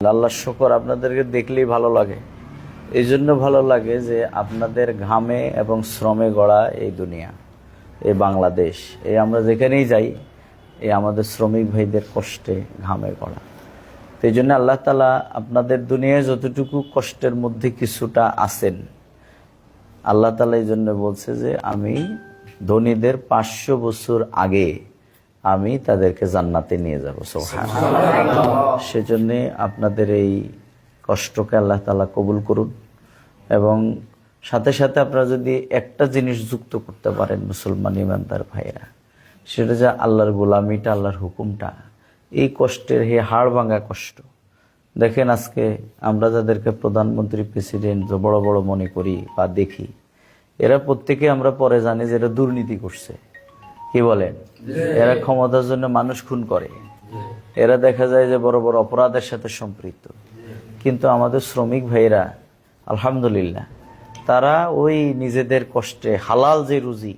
আল্লাহ শকর আপনাদেরকে দেখলেই ভালো লাগে। এই জন্য ভালো লাগে যে আপনাদের ঘামে এবং শ্রমে গড়া এই দুনিয়া, এই বাংলাদেশ। এই আমরা যেখানেই যাই, এই আমাদের শ্রমিক ভাইদের কষ্টে ঘামে গড়া। তো এই জন্য আল্লাহ তালা আপনাদের দুনিয়ায় যতটুকু কষ্টের মধ্যে কিছুটা আছেন, আল্লাহ তালা এই জন্য বলছে যে আমি ধনীদের পাঁচশো বছর আগে আমি তাদেরকে জান্নাতে নিয়ে যাব সেজন্য আপনাদের এই কষ্টকে আল্লাহ তালা কবুল করুন এবং সাথে সাথে আপনারা যদি একটা জিনিস যুক্ত করতে পারেন মুসলমান ইমানদার ভাইরা সেটা যে আল্লাহর গোলামিটা, আল্লাহর হুকুমটা, এই কষ্টের হে হাড় ভাঙা কষ্ট। দেখেন আজকে আমরা যাদেরকে প্রধানমন্ত্রী, প্রেসিডেন্ট বড় বড় মনে করি বা দেখি, এরা প্রত্যেকে আমরা পরে জানি যে এরা দুর্নীতি করছে। কি বলেন এরা ক্ষমতার জন্য মানুষ খুন করে। এরা দেখা যায় যে বড় বড় অপরাধের সাথে সম্পৃক্ত। কিন্তু আমাদের শ্রমিক ভাইরা আলহামদুলিল্লাহ তারা ওই নিজেদের কষ্টে হালাল যে রুজি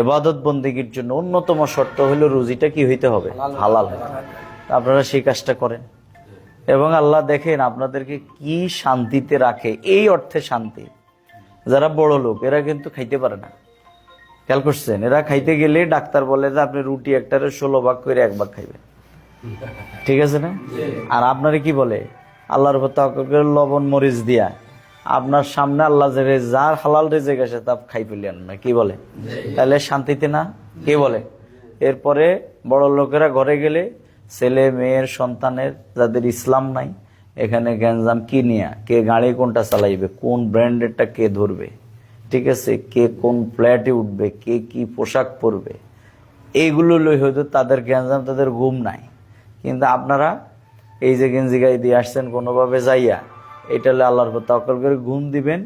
এবাদত বন্দীগীর জন্য অন্যতম শর্ত হলো রুজিটা কি হইতে হবে? হালাল আপনারা সেই কাজটা করেন। এবং আল্লাহ দেখেন আপনাদেরকে কি শান্তিতে রাখে এই অর্থে শান্তি। যারা বড় লোক এরা কিন্তু খাইতে পারে না। খেয়াল করছেন? এরা খাইতে গেলে ডাক্তার বলে যে আপনি রুটি একটারে ষোলো ভাগ করে এক ভাগ খাইবেন। ঠিক আছে না? আর আপনারে কি বলে? আল্লাহর উপর তাওয়াক্কুল করে লবণ মরিচ দিয়া। আপনার সামনে আল্লাহ যে যার হালাল রেজে গেছে তা খাই ফেলেন না। কি বলে? তাহলে শান্তিতে না? কে বলে? এরপরে বড় লোকেরা ঘরে গেলে ছেলে মেয়ের সন্তানের যাদের ইসলাম নাই এখানে গ্যাঞ্জাম কি নিয়া? কে গাড়ি কোনটা চালাইবে? কোন ব্র্যান্ডেরটা কে ধরবে? ঠিক আছে, কে কোন ফ্ল্যাটে উঠবে, কে কি পোশাক পরবে এইগুলো লই হয়তো তাদের গ্যাঞ্জাম তাদের ঘুম নাই। কিন্তু আপনারা এই যে গেঞ্জি গায়ে দিয়ে আসছেন কোনোভাবে যাইয়া, এটা হলে আল্লাহর তাওয়াক্কুল করে ঘুম দিবেন,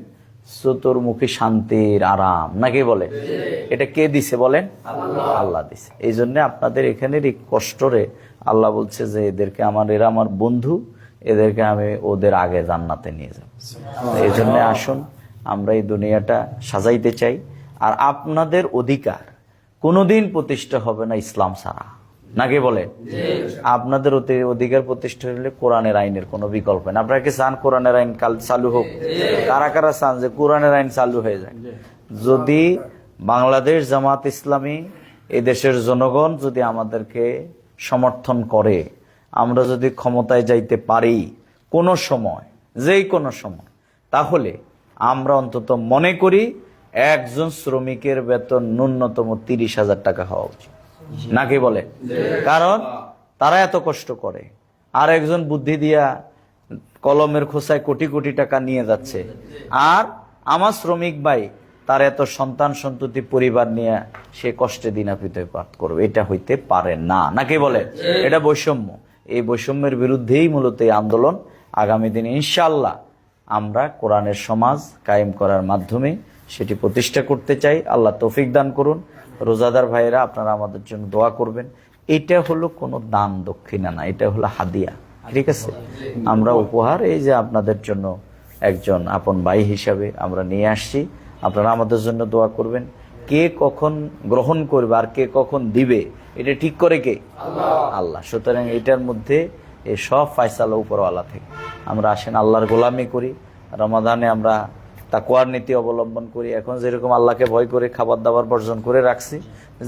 চতুর্মুখী শান্তির আরাম। নাকি বলে? এটা কে দিছে বলেন? আল্লাহ দিছে। এই জন্য আপনাদের এখানের এই কষ্টরে আল্লাহ বলছে যে, এদেরকে আমার, এরা আমার বন্ধু, এদেরকে আমি ওদের আগে জান্নাতে নিয়ে যাব। এই জন্য আসুন আমরা এই দুনিয়াটা সাজাইতে চাই। আর আপনাদের অধিকার কোনোদিন প্রতিষ্ঠা হবে না ইসলাম ছাড়া। নাকি বলে? আপনাদের অধিকার প্রতিষ্ঠা হলে কোরআনের আইনের কোনো বিকল্প নেই। আপনারা কি চান কোরআনের আইন কাল চালু হোক? কারা কারা চান যে কোরআনের আইন চালু হয়ে যায়? যদি বাংলাদেশ জামাত ইসলামী দেশের জনগণ যদি আমাদেরকে সমর্থন করে, আমরা যদি ক্ষমতায় যাইতে পারি কোনো সময়, যেই কোনো সময়, তাহলে আমরা অন্তত মনে করি একজন শ্রমিকের বেতন ন্যূনতম তিরিশ হাজার টাকা হওয়া উচিত। নাকি বলে? কারণ তারা এত কষ্ট করে। আর একজন বুদ্ধি দিয়া কলমের খোসায় কোটি কোটি টাকা নিয়ে যাচ্ছে। আর আমার শ্রমিক ভাই, তার এত সন্তান সন্ততি পরিবার নিয়ে সে কষ্টে দিনাপিতে পাঠ করবে। এটা হইতে পারে না। নাকি বলে? এটা বৈষম্য। এই বৈষম্যের বিরুদ্ধেই মূলত এই আন্দোলন আগামী দিনে ইনশাল্লাহ আমরা কোরআনের সমাজ কায়েম করার মাধ্যমে সেটি প্রতিষ্ঠা করতে চাই। আল্লাহ তৌফিক দান করুন। রোজাদার ভাইয়েরা, আপনারা আমাদের জন্য দোয়া করবেন। এটা হলো কোনো দান দক্ষিণা না, এটা হলো হাদিয়া। ঠিক আছে? আমরা উপহার, এই যে আপনাদের জন্য একজন আপন ভাই হিসাবে আমরা নিয়ে আসছি। আপনারা আমাদের জন্য দোয়া করবেন। কে কখন গ্রহণ করবে আর কে কখন দিবে, এটা ঠিক করে কে? আল্লাহ। সুতরাং এটার মধ্যে এই সব ফায়সালা উপরওয়ালা থেকে। আমরা আসেন আল্লাহর গোলামি করি, রমাদানে আমরা তাকুয়ার নীতি অবলম্বন করি। এখন যেরকম আল্লাহকে ভয় করে খাবার দাবার বর্জন করে রাখছি,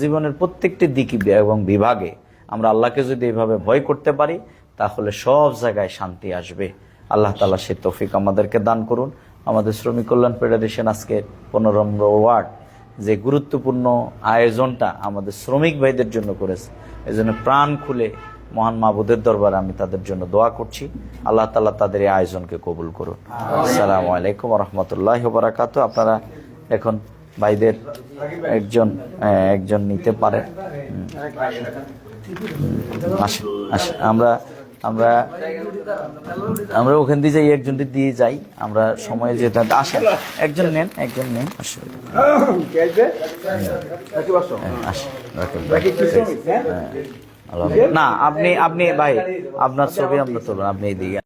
জীবনের প্রত্যেকটি দিকই এবং বিভাগে আমরা আল্লাহকে যদি এইভাবে ভয় করতে পারি, তাহলে সব জায়গায় শান্তি আসবে। আল্লাহ তালা সে তৌফিক আমাদেরকে দান করুন। আমাদের শ্রমিক কল্যাণ ফেডারেশন আজকে পনেরো ওয়ার্ড যে গুরুত্বপূর্ণ আয়োজনটা আমাদের শ্রমিক ভাইদের জন্য করেছে এই জন্য প্রাণ খুলে মহান মাহবুদের দরবারে আমি তাদের জন্য দোয়া করছি। আল্লাহ তালা তাদের এই আয়োজনকে কবুল করুন। আসসালামু আলাইকুম রহমতুল্লাহ বারাকাতু আপনারা এখন ভাইদের একজন একজন নিতে আসেন আমরা আমরা আমরা ওখান দিয়ে যাই একজন দিয়ে যাই। আমরা সময়ে যেতে আসেন। একজন নেন একজন নেন। আসেন। আসেন না আপনি আপনি ভাই আপনার ছবি আপনার তুলবেন আপনি এদিকে